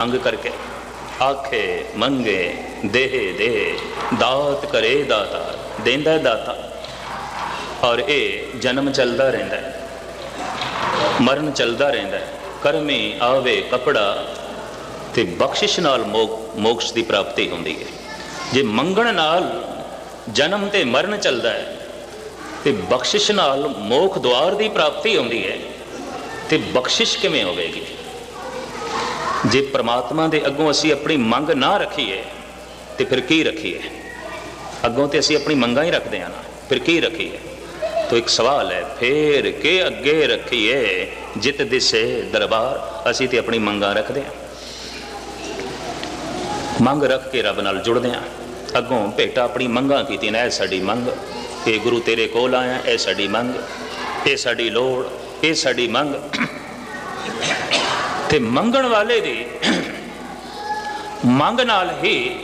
ਮੰਗ ਕਰਕੇ ਆਖੇ, ਮੰਗੇ, ਦੇਹ ਦੇ ਦਾਤ ਕਰੇ ਦਾਤਾ, ਦੇਂਦਾ ਦਾਤਾ। ਔਰ ਇਹ ਜਨਮ ਚੱਲਦਾ ਰਹਿੰਦਾ ਮਰਨ ਚੱਲਦਾ ਰਹਿੰਦਾ ਹੈ, ਕਰਮੀ ਆਵੇ ਕਪੜਾ ਤੇ ਬਖਸ਼ਿਸ਼ ਨਾਲ ਮੋਕ- ਮੋਕਸ਼ ਦੀ ਪ੍ਰਾਪਤੀ ਹੁੰਦੀ ਹੈ। ਜੇ ਮੰਗਣ ਨਾਲ ਜਨਮ ਤੇ ਮਰਨ ਚੱਲਦਾ ਹੈ, ਤੇ ਬਖਸ਼ਿਸ਼ ਨਾਲ ਮੋਖ ਦੁਆਰ ਦੀ ਪ੍ਰਾਪਤੀ ਹੁੰਦੀ ਹੈ, ਤੇ ਬਖਸ਼ਿਸ਼ ਕਿਵੇਂ ਹੋਵੇਗੀ? ਜੇ ਪ੍ਰਮਾਤਮਾ ਦੇ ਅੱਗੋਂ ਅਸੀਂ ਆਪਣੀ ਮੰਗ ਨਾ ਰੱਖੀਏ, ਤੇ ਫਿਰ ਕੀ ਰੱਖੀਏ? ਅੱਗੋਂ ਤੇ ਅਸੀਂ ਆਪਣੀ ਮੰਗਾਂ ਹੀ ਰੱਖਦੇ ਹਾਂ ਨਾ, ਫਿਰ ਕੀ ਰੱਖੀਏ? ਤੋ ਇੱਕ ਸਵਾਲ ਹੈ, ਫੇਰ ਕੇ ਅੱਗੇ ਰੱਖੀਏ ਜਿਤ ਦਿਸੇ ਦਰਬਾਰ? ਅਸੀਂ ਤੇ ਆਪਣੀ ਮੰਗਾਂ ਰੱਖਦੇ ਹਾਂ। ਮੰਗ ਰੱਖ ਕੇ ਰੱਬ ਨਾਲ ਜੁੜਦੇ ਹਾਂ। ਅੱਗੋਂ ਭੇਟਾ ਆਪਣੀ ਮੰਗਾਂ ਕੀਤੀ ਨਾ, ਇਹ ਸਾਡੀ ਮੰਗ। ਇਹ ਗੁਰੂ ਤੇਰੇ ਕੋਲ ਆਇਆ, ਇਹ ਸਾਡੀ ਮੰਗ। ਇਹ ਸਾਡੀ ਲੋੜ, ਇਹ ਸਾਡੀ ਮੰਗ। ਤੇ ਮੰਗਣ ਵਾਲੇ ਦੀ ਮੰਗ ਨਾਲ ਹੀ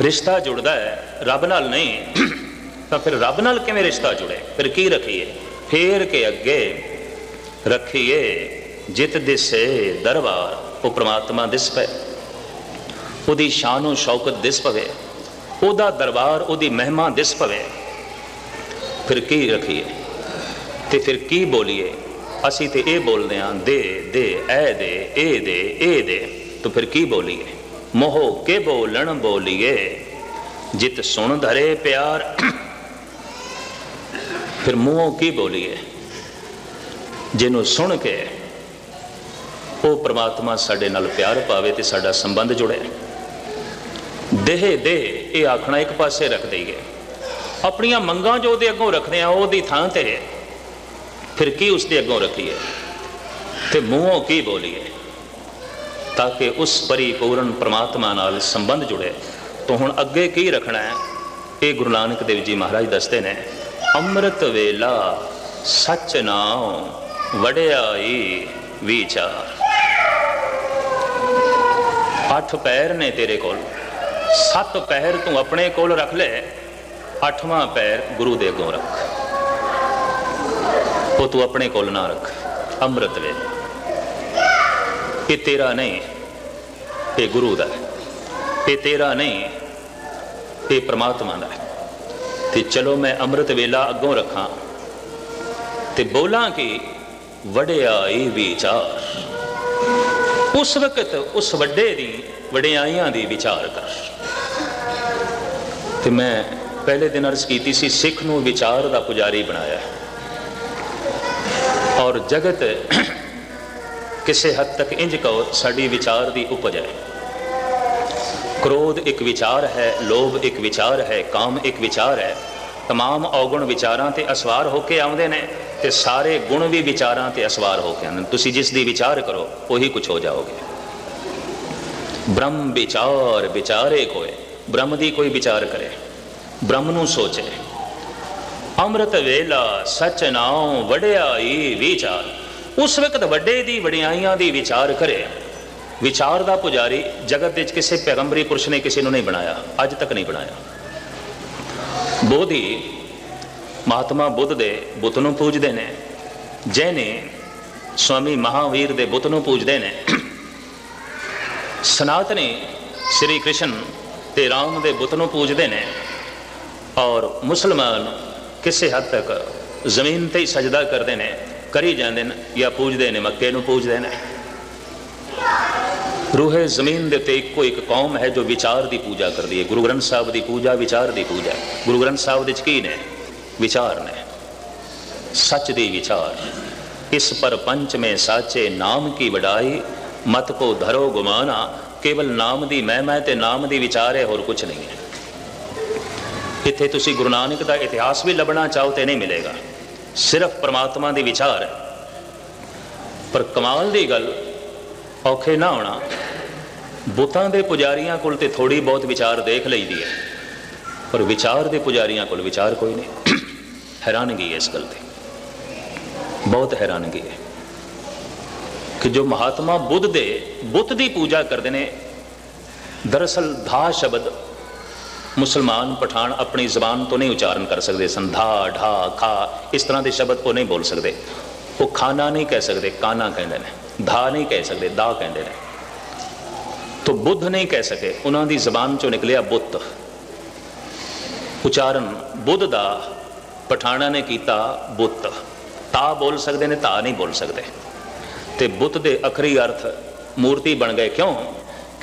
ਰਿਸ਼ਤਾ ਜੁੜਦਾ ਹੈ। ਰੱਬ ਨਾਲ ਨਹੀਂ। ਤਾਂ ਫਿਰ ਰੱਬ ਨਾਲ ਕਿਵੇਂ ਰਿਸ਼ਤਾ ਜੁੜੇ? ਫਿਰ ਕੀ ਰੱਖੀਏ? ਫੇਰ ਕੇ ਅੱਗੇ ਰੱਖੀਏ ਜਿਤ ਦਿਸੇ ਦਰਬਾਰ। ਉਹ ਪ੍ਰਮਾਤਮਾ ਦਿਸ ਪਏ। ਉਹਦੀ ਸ਼ਾਨੋ ਸ਼ੌਕਤ ਦਿਸ ਪਵੇ। ਉਹਦਾ ਦਰਬਾਰ, ਉਹਦੀ ਮਹਿਮਾ ਦਿਸ ਪਵੇ। ਫਿਰ ਕੀ ਰੱਖੀਏ? ਤੇ ਫਿਰ ਕੀ ਬੋਲੀਏ? ਅਸੀਂ ਤੇ ਇਹ ਬੋਲਦੇ ਆਂ, ਦੇ ਦੇ, ਐ, ਦੇ ਇਹ ਦੇ ਇਹ ਦੇ। ਤਾਂ ਫਿਰ ਕੀ ਬੋਲੀਏ? ਮੋਹ ਕੇ ਬੋਲਣ ਬੋਲੀਏ? ਜਿਤ ਸੁਣ ਧਰੇ ਪਿਆਰ। ਫਿਰ ਮੂੰਹੋਂ ਕੀ ਬੋਲੀਏ? ਜਿਹਨੂੰ ਸੁਣ ਕੇ ਉਹ ਪ੍ਰਮਾਤਮਾ ਸਾਡੇ ਨਾਲ ਪਿਆਰ ਪਾਵੇ ਤੇ ਸਾਡਾ ਸੰਬੰਧ ਜੁੜੇ। ਦੇਹ ਦੇ ਇਹ ਆਖਣਾ ਇੱਕ ਪਾਸੇ ਰੱਖ ਦਈਏ। ਆਪਣੀਆਂ ਮੰਗਾਂ ਜੋ ਉਹਦੇ ਅੱਗੋਂ ਰੱਖਦੇ ਆ ਉਹਦੀ ਥਾਂ ਤੇ ਫਿਰ ਕੀ ਉਸ ਦੇ ਅੱਗੋਂ ਰੱਖੀਏ ਤੇ ਮੂੰਹੋਂ ਕੀ ਬੋਲੀਏ ਤਾਂ ਕਿ ਉਸ ਪਰਿਪੂਰਨ ਪ੍ਰਮਾਤਮਾ ਨਾਲ ਸੰਬੰਧ ਜੁੜੇ ਤਾਂ ਹੁਣ ਅੱਗੇ ਕੀ ਰੱਖਣਾ ਹੈ ਇਹ ਗੁਰੂ ਨਾਨਕ ਦੇਵ ਜੀ ਮਹਾਰਾਜ ਦੱਸਦੇ ਨੇ ਅੰਮ੍ਰਿਤ ਵੇਲਾ ਸੱਚ ਨਾਮ ਵਡਿਆਈ ਵਿਚਾਰ ਅੱਠ ਪੈਰ ਨੇ ਤੇਰੇ ਕੋਲ ਸੱਤ ਪੈਰ ਤੂੰ ਆਪਣੇ ਕੋਲ ਰੱਖ ਲੈ ਅੱਠਵਾਂ ਪੈਰ ਗੁਰੂ ਦੇ ਅੱਗੋਂ ਰੱਖ ਉਹ ਤੂੰ ਆਪਣੇ ਕੋਲ ਨਾ ਰੱਖ, ਅੰਮ੍ਰਿਤ ਵੇ। ਇਹ ਤੇਰਾ ਨਹੀਂ, ਇਹ ਗੁਰੂ ਦਾ ਇਹ ਤੇਰਾ ਨਹੀਂ, ਇਹ ਪ੍ਰਮਾਤਮਾ ਦਾ ਹੈ। ਤੇ ਚਲੋ ਮੈਂ ਅੰਮ੍ਰਿਤ ਵੇਲਾ ਅੱਗੋਂ ਰੱਖਾਂ। ਤੇ ਬੋਲਾਂ ਕਿ ਵਡਿਆਈ ਵਿਚਾਰ। ਉਸ ਵਕਤ ਉਸ ਵੱਡੇ ਦੀ ਵਡਿਆਈਆਂ ਦੀ ਵਿਚਾਰ ਕਰ। ਤੇ ਮੈਂ ਪਹਿਲੇ ਦਿਨ ਅਰਜ਼ ਕੀਤੀ ਸੀ, ਸਿੱਖ ਨੂੰ ਵਿਚਾਰ ਦਾ ਪੁਜਾਰੀ ਬਣਾਇਆ। ਹੈ ਔਰ ਜਗਤ ਕਿਸੇ ਹੱਦ ਤੱਕ ਇੰਜ ਕਹੋ ਸਾਡੀ ਵਿਚਾਰ ਦੀ ਉਪਜ ਹੈ ਕ੍ਰੋਧ ਇੱਕ ਵਿਚਾਰ ਹੈ ਲੋਭ ਇੱਕ ਵਿਚਾਰ ਹੈ ਕਾਮ ਇੱਕ ਵਿਚਾਰ ਹੈ तमाम ਔਗੁਣ ਵਿਚਾਰਾਂ ਤੇ ਅਸਵਾਰ ਹੋ ਕੇ ਆਉਂਦੇ ਨੇ ਤੇ ਸਾਰੇ ਗੁਣ ਵੀ ਵਿਚਾਰਾਂ ਤੇ ਅਸਵਾਰ ਹੋ ਕੇ ਆਉਂਦੇ ਨੇ ਤੁਸੀਂ ਜਿਸ ਦੀ ਵਿਚਾਰ ਕਰੋ ਉਹੀ ਕੁਝ ਹੋ ਜਾਓਗੇ ਬ੍ਰਹਮ ਵਿਚਾਰ ਵਿਚਾਰੇ ਕੋਏ ਬ੍ਰਹਮ ਦੀ ਕੋਈ ਵਿਚਾਰ ਕਰੇ ਬ੍ਰਹਮ ਨੂੰ ਸੋਚੇ ਅੰਮ੍ਰਿਤ ਵੇਲਾ ਸਚ ਨਾਉ ਵਡਿਆਈ ਵਿਚਾਰ। ਉਸ ਵਕਤ ਵੱਡੇ ਦੀ ਵਡਿਆਈਆਂ ਦੀ ਵਿਚਾਰ ਕਰੇ। ਵਿਚਾਰ ਦਾ ਪੁਜਾਰੀ ਜਗਤ ਵਿੱਚ ਕਿਸੇ ਪੈਗੰਬਰੀ ਪੁਰਸ਼ ਨੇ ਕਿਸੇ ਨੂੰ ਨਹੀਂ ਬਣਾਇਆ, ਅੱਜ ਤੱਕ ਨਹੀਂ ਬਣਾਇਆ। ਬੋਧੀ ਮਹਾਤਮਾ ਬੁੱਧ ਦੇ ਬੁੱਤ ਨੂੰ ਪੂਜਦੇ ਨੇ, ਜੈਨੇ ਸਵਾਮੀ ਮਹਾਵੀਰ ਦੇ ਬੁੱਤ ਨੂੰ ਪੂਜਦੇ ਨੇ। ਸਨਾਤਨੀ ਸ੍ਰੀ ਕ੍ਰਿਸ਼ਨ ਤੇ ਰਾਮ ਦੇ ਬੁੱਤ ਨੂੰ ਪੂਜਦੇ ਨੇ ਔਰ ਮੁਸਲਮਾਨ ਕਿਸੇ ਹੱਦ ਤੱਕ ਜ਼ਮੀਨ ਤੇ ਹੀ ਸਜਦਾ ਕਰਦੇ ਨੇ, ਕਰੀ ਜਾਂਦੇ ਨੇ ਜਾਂ ਪੂਜਦੇ ਨੇ, ਮੱਕੇ ਨੂੰ ਪੂਜਦੇ ਨੇ। ਰੂਹੇ ਜ਼ਮੀਨ ਦੇ ਉੱਤੇ ਇੱਕੋ ਇੱਕ ਕੌਮ ਹੈ ਜੋ ਵਿਚਾਰ ਦੀ ਪੂਜਾ ਕਰਦੀ ਹੈ। ਗੁਰੂ ਗ੍ਰੰਥ ਸਾਹਿਬ ਦੀ ਪੂਜਾ ਵਿਚਾਰ ਦੀ ਪੂਜਾ ਗੁਰੂ ਗ੍ਰੰਥ ਸਾਹਿਬ ਦੇ ਚ ਕੀ ਨੇ? ਵਿਚਾਰ ਨੇ। ਸੱਚ ਦੀ ਵਿਚਾਰ। ਇਸ ਪਰਪੰਚ ਮੇ ਸਾਚੇ ਨਾਮ ਕੀ ਵਡਾਈ? ਮਤ ਕੋ ਧਰੋ ਗੁਮਾਨਾ। ਕੇਵਲ ਨਾਮ ਦੀ ਮਹਿਮਾ ਤੇ ਨਾਮ ਦੀ ਵਿਚਾਰ ਹੈ, ਹੋਰ ਕੁਝ ਨਹੀਂ ਹੈ। ਜਿੱਥੇ ਤੁਸੀਂ ਗੁਰੂ ਨਾਨਕ ਦਾ ਇਤਿਹਾਸ ਵੀ ਲੱਭਣਾ ਚਾਹੋ ਤੇ ਨਹੀਂ ਮਿਲੇਗਾ। ਸਿਰਫ ਪ੍ਰਮਾਤਮਾ ਦੇ ਵਿਚਾਰ ਹੈ। ਪਰ ਕਮਾਲ ਦੀ ਗੱਲ, ਔਖੇ ਨਾ ਹੋਣਾ। ਬੁੱਤਾਂ ਦੇ ਪੁਜਾਰੀਆਂ ਕੋਲ ਤੇ ਥੋੜੀ ਬਹੁਤ ਵਿਚਾਰ ਦੇਖ ਲਈਦੀ ਹੈ। ਪਰ ਵਿਚਾਰ ਦੇ ਪੁਜਾਰੀਆਂ ਕੋਲ ਵਿਚਾਰ ਕੋਈ ਨਹੀਂ। ਹੈਰਾਨਗੀ ਹੈ ਇਸ ਗੱਲ ਤੇ। ਬਹੁਤ ਹੈਰਾਨਗੀ ਹੈ ਕਿ ਜੋ ਮਹਾਤਮਾ ਬੁੱਧ ਦੇ, ਬੁੱਤ ਦੀ ਪੂਜਾ ਕਰਦੇ ਨੇ, ਦਰਅਸਲ ਧਾ ਸ਼ਬਦ ਮੁਸਲਮਾਨ ਪਠਾਨ ਆਪਣੀ ਜ਼ਬਾਨ ਤੋਂ ਨਹੀਂ ਉਚਾਰਨ ਕਰ ਸਕਦੇ। ਸਨ ਧਾ ਢਾ, ਖਾ, ਇਸ ਤਰ੍ਹਾਂ ਦੇ ਸ਼ਬਦ ਉਹ ਨਹੀਂ ਬੋਲ ਸਕਦੇ। ਉਹ ਖਾਣਾ ਨਹੀਂ ਕਹਿ ਸਕਦੇ, ਕਾਨਾ ਕਹਿੰਦੇ ਨੇ, ਧਾ ਨਹੀਂ ਕਹਿ ਸਕਦੇ, ਦਾ ਕਹਿੰਦੇ ਨੇ। ਤੋ ਬੁੱਧ ਨਹੀਂ ਕਹਿ ਸਕੇ, ਉਹਨਾਂ ਦੀ ਜ਼ਬਾਨ ਚੋਂ ਨਿਕਲਿਆ ਬੁੱਤ। ਉਚਾਰਨ ਬੁੱਧ ਦਾ ਪਠਾਣਾ ਨੇ ਕੀਤਾ ਬੁੱਤ। ਤਾ ਬੋਲ ਸਕਦੇ ਨੇ, ਤਾ ਨਹੀਂ ਬੋਲ ਸਕਦੇ। ਤੇ ਬੁੱਤ ਦੇ ਅਖਰੀ ਅਰਥ ਮੂਰਤੀ ਬਣ ਗਏ ਕਿਉਂ?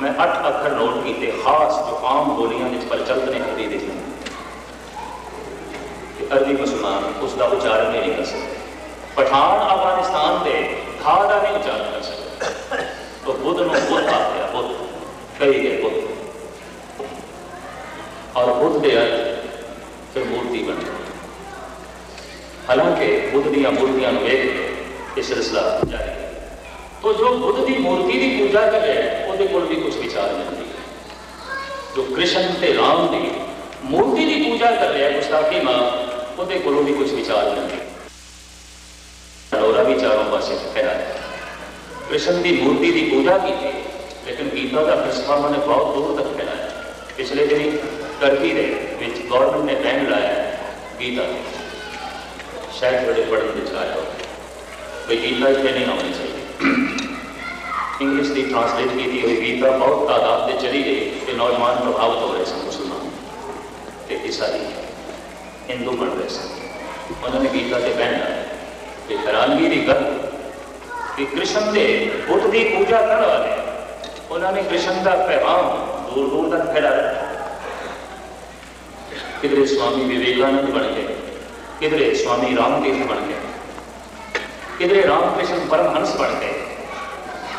میں اٹھ اکھر نوٹ کیتے خاص جو عام بولیاں جس پر چلتنے کے لیے دیتے ہیں کہ عربی مسلمان اس کا اچارن نہیں کر سکتے۔ پٹھان افغانستان دے دھا نہیں اچارن کر سکتے۔ تو بدھ نو بدھ آ گیا، بدھ۔ کہی گئے بدھ۔ اور بدھ دے آئے پھر مورتی بن گئی حالانکہ بدھ دیا مورتیاں ویگ کے یہ سلسلہ جاری۔ تو جو بدھ دی مورتی دی پوجا کرے ਪੂਜਾ ਕੋਲ ਵੀ ਕੁਝ ਵਿਚਾਰ ਮਿਲਦੀ ਹੈ ਜੋ ਕ੍ਰਿਸ਼ਨ ਤੇ ਰਾਮ ਦੀ ਮੂਰਤੀ ਦੀ ਪੂਜਾ ਕਰ ਰਿਹਾ ਗੁਸਤਾਖੀ ਮਾਂ, ਉਹਦੇ ਕੋਲੋਂ ਵੀ ਕੁਝ ਵਿਚਾਰ ਮਿਲਦੇ ਅਰੋਰਾ ਵੀ ਚਾਰੋਂ ਪਾਸੇ ਫੈਲਾ ਕ੍ਰਿਸ਼ਨ ਦੀ ਮੂਰਤੀ ਦੀ ਪੂਜਾ ਕੀਤੀ ਲੇਕਿਨ ਗੀਤਾ ਦਾ ਫਲਸਫਾ ਨੇ ਬਹੁਤ ਦੂਰ ਤੱਕ ਫੈਲਾਇਆ ਪਿਛਲੇ ਦਿਨੀ ਟਰਕੀ ਦੇ ਵਿੱਚ ਗਵਰਨਮੈਂਟ ਨੇ ਬੈਨ ਲਾਇਆ ਗੀਤਾ ਸ਼ਾਇਦ ਬੜੇ ਪੜ੍ਹਨ ਵਿੱਚ ਆਇਆ ਹੋ ਕੋਈ ਗੀਤਾ ਇੱਥੇ ਨਹੀਂ ਆਉਣੀ ਚਾਹੀਦੀ। انگلش کی ٹرانسلیٹ کی ہوئی گیتا بہت تعداد سے چلی گئی کہ نوجوان پربھاوت ہو رہے سن مسلمان کہ عیسائی ہندو بن رہے سن انہوں نے گیتا سے بہنا کہ حیرانگی کی گل کہ کرشن کے بدھ کی پوجا کرنے والے انہوں نے کرشن کا پیغام دور دور تک پھیلا رکھا کدھر سوامی وویکانند بن گئے کدھر سوامی رام تیرتھ بن گئے کدھر رام کرشن پرم ہنس بن گئے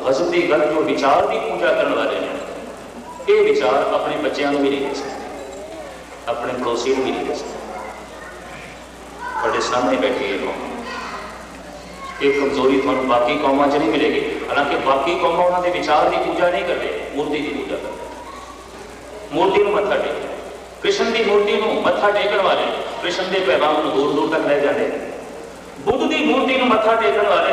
ਪਰ ਹਜ਼ਮ ਦੀ ਗੱਲ ਜੋ ਵਿਚਾਰ ਦੀ ਪੂਜਾ ਕਰਨ ਵਾਲੇ ਨੇ, ਇਹ ਵਿਚਾਰ ਆਪਣੇ ਬੱਚਿਆਂ ਨੂੰ ਵੀ ਨਹੀਂ ਦੇ ਸਕਦੇ, ਆਪਣੇ ਪੜੋਸੀ ਨੂੰ ਵੀ ਨਹੀਂ ਦੇ ਸਕਦੇ। ਤੁਹਾਡੇ ਸਾਹਮਣੇ ਬੈਠੀ ਹੈ ਕੌਮ। ਇਹ ਕਮਜ਼ੋਰੀ ਤੁਹਾਨੂੰ ਬਾਕੀ ਕੌਮਾਂ 'ਚ ਨਹੀਂ ਮਿਲੇਗੀ, ਹਾਲਾਂਕਿ ਬਾਕੀ ਕੌਮਾਂ ਉਹਨਾਂ ਦੇ ਵਿਚਾਰ ਦੀ ਪੂਜਾ ਨਹੀਂ ਕਰਦੇ, ਮੂਰਤੀ ਦੀ ਪੂਜਾ ਕਰਦੇ। ਮੂਰਤੀ ਨੂੰ ਮੱਥਾ ਟੇਕਦੇ ਕ੍ਰਿਸ਼ਨ ਦੀ ਮੂਰਤੀ ਨੂੰ ਮੱਥਾ ਟੇਕਣ ਵਾਲੇ ਕ੍ਰਿਸ਼ਨ ਦੇ ਪੈਗਾਮ ਨੂੰ ਦੂਰ ਦੂਰ ਤੱਕ ਲੈ ਜਾਂਦੇ ਬੁੱਧ ਦੀ ਮੂਰਤੀ ਨੂੰ ਮੱਥਾ ਟੇਕਣ ਵਾਲੇ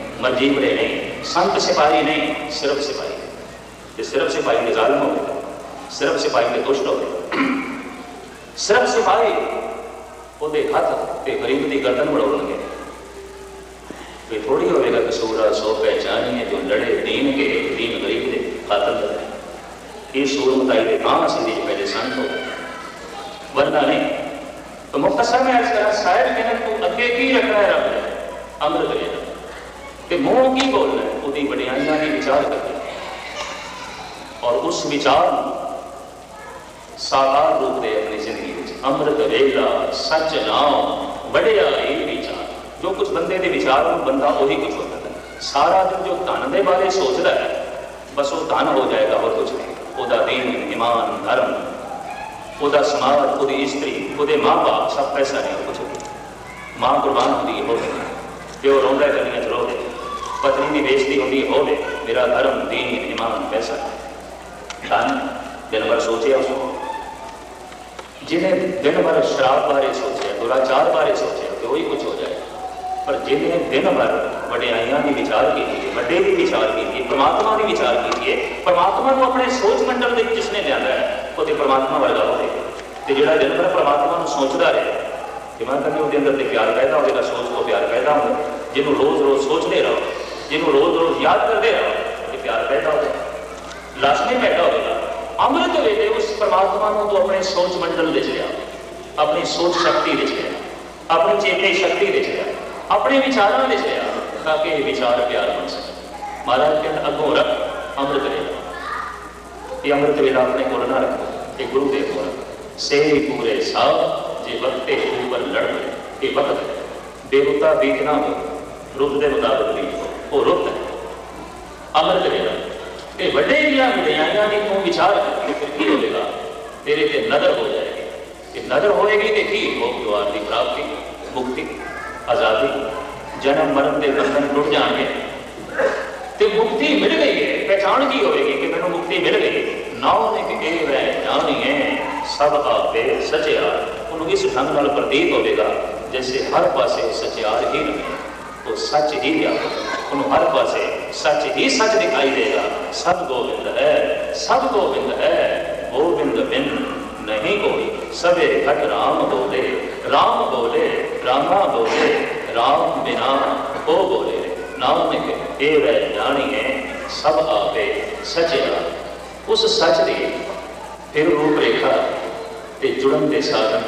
مرجی مرے نہیں سنت سپاہی نہیں صرف سپاہی. یہ صرف سپاہی کے ظالم ہو گئے. صرف سپاہی کے دوشت ہو گئے. صرف سپاہی وہ دے ہاتھ پہ غریب دی گردن مڑاؤ گے کوئی تھوڑی ہوئے گا کہ سورہ سو پہچانی ہے جو لڑے دین کے دین غریب دے خاتل دے یہ سورہ مطاعی دے کام سے دیج پہلے سنت ہو گئے. ورنہ نہیں، تو مختصر میں ایسا شاید کہنا تو اگے کی رکھنا ہے رب نے. امر کرے. کہ موڑ کی بولنا ہے وہ دی وہی وڈیائی بچار وچار کرنا اور اس وچار ساکار روپ دے اپنی زندگی امر ویلا سچ نام وڈیا یہ بچار۔ جو کچھ بندے دے بچار ہوں، بندہ وہی کچھ ہوتا ہے۔ سارا دن جو تاندے بارے سوچ رہا ہے، بس وہ دھن ہو جائے گا، اور کچھ نہیں۔ وہ دین، ایمان، دھرم، وہ سماج، وہ استری، وہ ماں باپ، سب پیسہ نہیں ہو کچھ ہو ماں قربان ہوتی ہے ہو پیو روا ہے دنیا پتنی بھی بیچتی ہونی ہوے میرا دھرم دین، ایمان، پیسہ۔ دن دن بھر سوچیا اس کو۔ جنہیں دن بھر شراب بارے سوچیا دراچار بارے سوچیا تو وہی کچھ ہو جائے۔ پر جنہیں دن بھر آئیاں بھی بچار کی تھی بڑے بھی بچار کی تھی پرماتما بھی بچار کی تھی پرماتما کو اپنے سوچ منڈل دیکھ جس نے لیا رہا ہے، وہ تو پرماتما ورگا دے تھی جہاں دن بھر پرماتما سوچتا رہے، ایمان کرنے وہ اندر پیار پیدا ہوئے گا سوچ کو پیار پیدا ہو جنہوں روز روز سوچ دے رہا ہو۔ ਜਿਹਨੂੰ ਰੋਜ਼-ਰੋਜ਼ ਯਾਦ ਕਰਦੇ ਰਹੋ ਇਹ ਪਿਆਰ ਪੈਦਾ ਹੋਵੇਗਾ ਲਾਜ਼ਮੀ ਪੈਦਾ ਹੋਵੇਗਾ ਅੰਮ੍ਰਿਤ ਵੇਲੇ ਉਸ ਪਰਮਾਤਮਾ ਨੂੰ ਤੂੰ ਆਪਣੇ ਸੋਚ ਮੰਡਲ ਵਿੱਚ ਲਿਆ, ਆਪਣੀ ਸੋਚ ਸ਼ਕਤੀ ਵਿੱਚ ਲਿਆ, ਆਪਣੀ ਚੇਤੇ ਸ਼ਕਤੀ ਵਿੱਚ ਲਿਆ, ਆਪਣੇ ਵਿਚਾਰਾਂ ਵਿੱਚ ਲਿਆ, ਤਾਂ ਕਿ ਇਹ ਵਿਚਾਰ ਪਿਆਰ ਬਣ ਸਕੇ। ਮਹਾਰਾਜ ਕਹਿੰਦਾ ਅੱਗੋਂ ਰੱਖ, ਅੰਮ੍ਰਿਤ ਵੇਲਾ। ਇਹ ਅੰਮ੍ਰਿਤ ਵੇਲਾ ਆਪਣੇ ਕੋਲ ਨਾ ਰੱਖੋ, ਇਹ ਗੁਰੂ ਦੇ ਕੋਲ। ਸੇ ਪੂਰੇ ਸਾਹ, ਜੇ ਵਕਤੇ ਉੱਪਰ ਲੜ ਇਹ ਵਕਤ ਹੈ। ਬੇਰੁੱਤਾ ਬੀਤਣਾ ਹੋ ਰੁੱਤ ਦੇ ਮੁਤਾਬਕ وہ رکھ ہے عمل کرے گا تے وڈے دیا وڈیائیاں دی کہ تم بچار کی ہوے گا تیرے تے نظر ہو جائے گی کہ نظر ہوئے گی تے کی وہ دوار دی پراپتی مکتی آزادی جنم مرم دے بندن ٹوٹ جائیں گے تے مکتی مل گئی ہے پہچان کی ہوئے گی کہ میں نے مکتی مل گئی نو نے کہ اے وہ جانی ہے سب کا بے آر انہوں کی سٹھنگ نال پردیب ہوئے گا جیسے ہر پاسے سچے آر ہی رہے تو سچ ہی آر ہوئے گا ਉਹਨੂੰ ਹਰ ਪਾਸੇ ਸੱਚ ਹੀ ਸੱਚ ਦਿਖਾਈ ਦੇਗਾ। ਸਭ ਗੋਬਿੰਦ ਹੈ ਸਭ ਗੋਬਿੰਦ ਹੈ, ਗੋਬਿੰਦ ਬਿਨ ਨਹੀਂ ਕੋਈ। ਸਭੇ ਘਟ ਰਾਮ ਬੋਲੇ ਰਾਮ ਬੋਲੇ, ਰਾਮਾ ਬੋਲੇ, ਰਾਮ ਬਿਨਾ ਕੋ ਬੋਲੇ। ਨਾਨਕ, ਇਹ ਵੈ ਜਾਣੀਏ ਸਭ ਆਪੇ ਸਚਿਆ। ਉਸ ਸੱਚ ਦੀ ਫਿਰ ਰੂਪ ਰੇਖਾ ਤੇ ਜੁੜਨ ਦੇ ਸਾਧਨ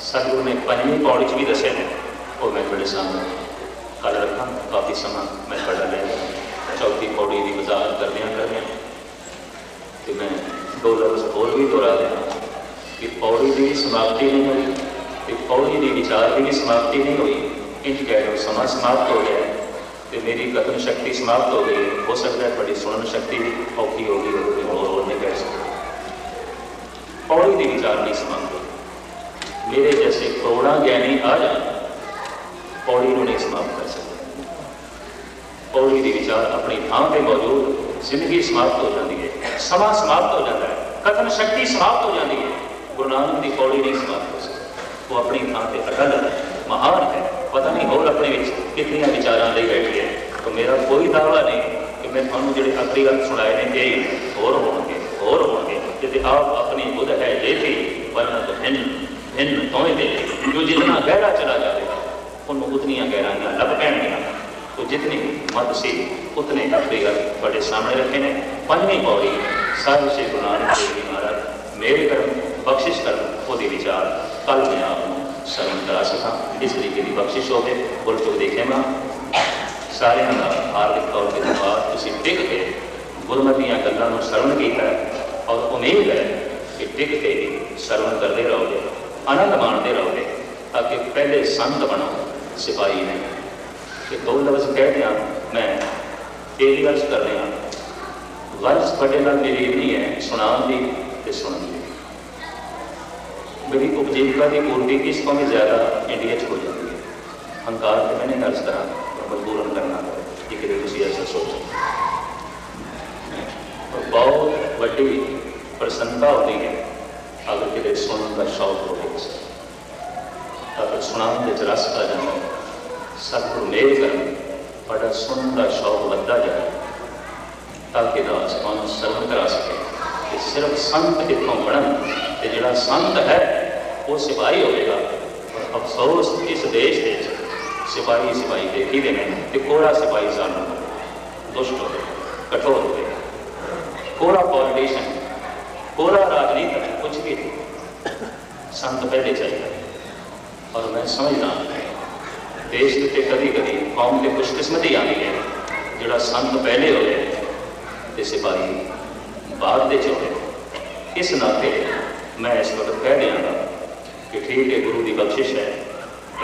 ਸਤਿਗੁਰੂ ਨੇ ਪੰਜਵੀਂ ਪੌੜੀ 'ਚ ਵੀ ਦੱਸੇ ਨੇ। ਉਹ ਮੈਂ ਤੁਹਾਡੇ ਸਾਹਮਣੇ خیال رکھنا کافی سما میں کھڑا رہا چوک کی پوڑی کی وضاحت کردیا کردیا کہ میں دو لفظ بول بھی دورا دیا کہ پوڑی کی بھی سماپتی نہیں ہوئی کہ پوڑی کی وچار کی بھی سماپتی نہیں ہوئی۔ انج کہہ رہے ہو سما سماپت ہو گیا۔ ہے تو میری کتن شکتی سماپت ہو گئی۔ ہو سکتا ہے بڑی سنن شکتی بھی اوکھی ہو گئی ہوگی اور اور نہیں کہہ سکتا۔ پوڑی کی وچار نہیں سماپت ہو میرے جیسے کروڑا گہنے آ جائے پوڑی کو نہیں سماپت پوڑی دی وچار اپنی تھان پہ موجود زندگی سماپت ہو جاتی ہے سما سماپت ہو جاتا ہے کتن شکتی سماپت ہو جاتی ہے گرو نانک کی پوڑی نہیں سماپت ہو سکتی وہ اپنی تھان پہ اٹل ہے مہان ہے پتہ نہیں اور اپنے کتنی وچاراں لے بیٹھی ہے تو میرا کوئی دعویٰ نہیں کہ میں تھوڑا جڑے اگلی گل سنائے ہیں یہ اور ہو گے اور ہون گے جی آپ اپنی بدھ ہے لے تھی ورنہ تو ہن ہن تو جو جتنا گہرا چلا جائے گا انہوں اتنی لب پہن گیا تو جتنی مرد سی، اتنے گھر بڑے سامنے رکھے ہیں پنجمی پوڑی سر سے گنان میری عمارت میرے کرم، بخشش کر خود ہی وچار۔ کل میں آپ کو سرم کرا سکا۔ اس طریقے کی بخشش ہو گئے اور جو دیکھیں گا سارے ہارک طور کے بعد اسے ٹک کے گرمتیاں گلوں سرم کیتا ہے اور امید ہے کہ ٹک کے ہی سرن کرتے رہو گے، آنند مانتے رہو گے، تاکہ پہلے سنت بنو، سپاہی نہیں۔ کہ دو لفظ کہہ دیا میں، تیری غرض کر رہا غرض بڑے گا میری نہیں ہے سنا جی جی۔ دی کہ سن دی میری اپجیوکا کی پورتی کس کو بھی زیادہ انڈیا ہو جاتی ہے۔ ہنکار کے میں نے غرض کرا مجبور کرنا یہ کہ کسی ایسا سوچ۔ بہت بڑی پرسنتا ہوتی ہے اگر کہ سننے کا شوق ہو اگر سنا کے رس آ جانا۔ ہے سر کو لے کر بڑا سندر شوق بنتا جائے تاکہ آسمان سرم کرا سکے۔ کہ صرف سنت کتوں بڑھن کہ جڑا سنت ہے، وہ سپاہی ہوئے گا۔ اور افسوس، اس دیش دے سپاہی سپاہی دیکھی دینے کہ کوڑا سپاہی سانو دشٹ ہوئے، کٹھور ہوئے۔ کوڑا پالیٹیشن کوڑا راجنیت کچھ بھی سنت پہلے چاہیے۔ اور میں سمجھنا ہوں دیش دیتے کدی کدی قوم کے خوش قسمتی آئی ہے۔ جڑا سنت پہلے ہوئے تو سپاہی بعد دے چلے اس ناطے میں اس وقت کہہ دیا گا کہ ٹھیک ہے، گرو کی بخشش ہے۔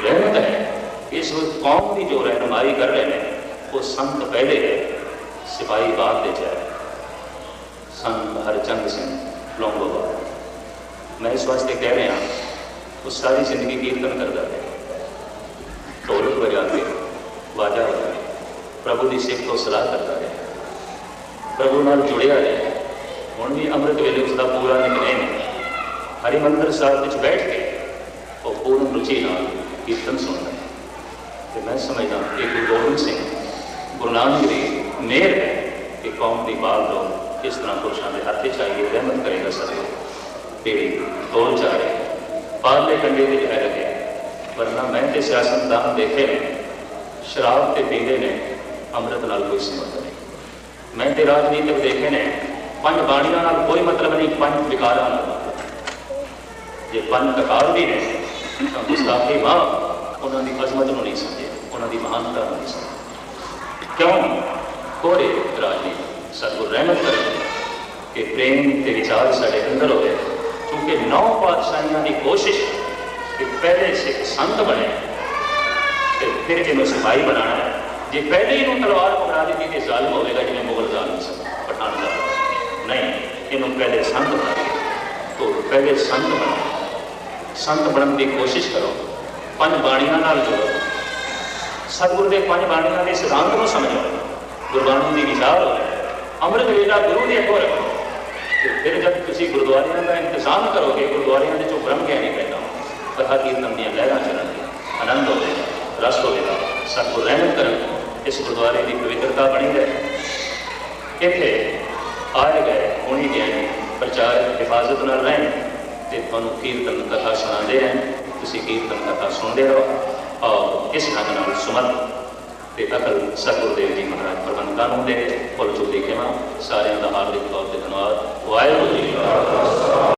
رحمت ہے۔ اس وقت قوم کی جو رہنمائی کر رہے ہیں، وہ سنت پہلے ہے سپاہی بعد دے چاہے سنت ہر چند سنگھ لونگو بعد۔ میں اس واسطے کہہ رہا ہوں، وہ ساری زندگی کیرتن رہے ہیں ਹੈ ਢੋਲਕ ਵਜਾ ਕੇ ਵਾਜਾ ਵਜਾ ਕੇ ਪ੍ਰਭੂ ਦੀ ਸਿੱਖ ਤੋਂ ਸਲਾਹ ਕਰਦਾ ਹੈ ਪ੍ਰਭੂ ਨਾਲ ਜੁੜਿਆ ਹੈ ਹੁਣ ਵੀ ਅੰਮ੍ਰਿਤ ਵੇਲੇ ਉਸ ਦਾ ਪੂਰਾ ਨਿਕਲੇਮ ਹਰੀ ਮੰਦਰ ਸਾਹਿਬ ਵਿੱਚ ਬੈਠ ਕੇ ਉਹ ਪੂਰਨ ਰੁਚੀ ਨਾਲ ਕੀਰਤਨ ਸੁਣਦਾ ਹੈ ਤੇ ਮੈਂ ਸਮਝਦਾ ਕਿ ਗੁਰੂ ਗੋਬਿੰਦ ਸਿੰਘ ਗੁਰੂ ਨਾਨਕ ਦੀ ਮਿਹਰ ਹੈ ਕਿ ਕੌਮ ਦੀ ਬਾਲ ਲੋਕ ਇਸ ਤਰ੍ਹਾਂ ਪੁਰਸ਼ਾਂ ਦੇ ਹੱਥ 'ਚ ਆਈਏ ਰਹਿਮਤ ਕਰੇਗਾ ਸਤਿਗੁਰੂ ਪੀੜੀ ਤੋਲ ਜਾ ਰਹੀ ਪਾਰਲੇ ਕੰਡੇ ਵਿੱਚ ਰਹਿ ਰਹੇ ਵਰਨਾ ਮੈਂ ਤੇ ਸਿਆਸਤਦਾਨ ਦੇਖੇ ਨੇ। ਸ਼ਰਾਬ ਤੇ ਪੀਂਦੇ ਨੇ, ਅੰਮ੍ਰਿਤ ਨਾਲ ਕੋਈ ਸੰਬੰਧ ਨਹੀਂ। ਮੈਂ ਤੇ ਰਾਜਨੀਤਿਕ ਦੇਖੇ ਨੇ, ਪੰਜ ਬਾਣੀਆਂ ਨਾਲ ਕੋਈ ਮਤਲਬ ਨਹੀਂ, ਪੰਜ ਵਿਕਾਰਾਂ ਨਾਲ। ਜੇ ਪੰਜ ਵਿਕਾਰ ਵੀ ਨੇ, ਤਾਂ ਗੁਸਤਾਖੀ ਮਾਂ ਉਹਨਾਂ ਦੀ ਅਜ਼ਮਤ ਨੂੰ ਨਹੀਂ ਸਮਝੇ, ਉਹਨਾਂ ਦੀ ਮਹਾਨਤਾ ਨੂੰ ਨਹੀਂ ਸਮਝੇ। ਕਿਉਂ? ਕੋਰੇ ਰਾਜਨੀਤੀ ਸਤਿਗੁਰ ਰਹਿਮਤ ਕਰੇ ਕਿ ਪ੍ਰੇਮ ਤੇ ਵਿਚਾਰ ਸਾਡੇ ਅੰਦਰ ਹੋਵੇ, ਕਿਉਂਕਿ ਨੌ ਪਾਤਸ਼ਾਹੀਆਂ ਦੀ ਕੋਸ਼ਿਸ਼ ਕਿ ਪਹਿਲੇ ਸਿੱਖ ਸੰਤ ਬਣੇ ਤੇ ਫਿਰ ਇਹਨੂੰ ਸਿਪਾਹੀ ਬਣਾਉਣਾ ਜੇ ਪਹਿਲੇ ਇਹਨੂੰ ਤਲਵਾਰ ਪਕੜਾ ਦਿੱਤੀ ਤੇ ਜ਼ਾਲਮ ਹੋਵੇਗਾ ਜਿਵੇਂ ਮੁਗਲ ਜ਼ਾਲਮ ਸਨ ਪਠਾਨ ਜ਼ਾਲਮ ਨਹੀਂ, ਇਹਨੂੰ ਪਹਿਲੇ ਸੰਤ ਬਣਾ ਤੋ ਪਹਿਲੇ ਸੰਤ ਬਣੋ। ਸੰਤ ਬਣਨ ਦੀ ਕੋਸ਼ਿਸ਼ ਕਰੋ। ਪੰਜ ਬਾਣੀਆਂ ਨਾਲ ਜੁੜੋ। ਸਤਿਗੁਰ ਦੇ ਪੰਜ ਬਾਣੀਆਂ ਦੇ ਸਿਧਾਂਤ ਨੂੰ ਸਮਝੋ। ਗੁਰਬਾਣੀ ਦੀ ਵਿਚਾਰ ਅੰਮ੍ਰਿਤ ਵੇਲਾ ਗੁਰੂ ਦੇ ਅੱਗੋਂ ਰੱਖੋ। ਤੇ ਫਿਰ ਜਦ ਤੁਸੀਂ ਗੁਰਦੁਆਰਿਆਂ ਦਾ ਇੰਤਜ਼ਾਮ ਕਰੋਗੇ, ਗੁਰਦੁਆਰਿਆਂ ਦੇ ਚੋਂ ਬ੍ਰਹਮ ਗਿਆਨੀ ਪੈਦਾ ਹੋਣਗੇ। تخاطی نمبی چلا چلن آنند ہوے رس ہوے سب کو رحمت کرن اس گردوارے کی پوترتا بنی ہے اتنے آئے گئے ہونی گئے پرچار حفاظت نہ رہن تے تھانوں کیرتن کتھا سنا دے ہیں تسی کیرتن کتھا سن دے رہو اور اس ڈھنگ نال سمت تے اکل سکر دیو جی مہاراج پربندکانوں دے پل جو دیکھے ماں سارے کا ہاردک طور پہ دھنواد واحر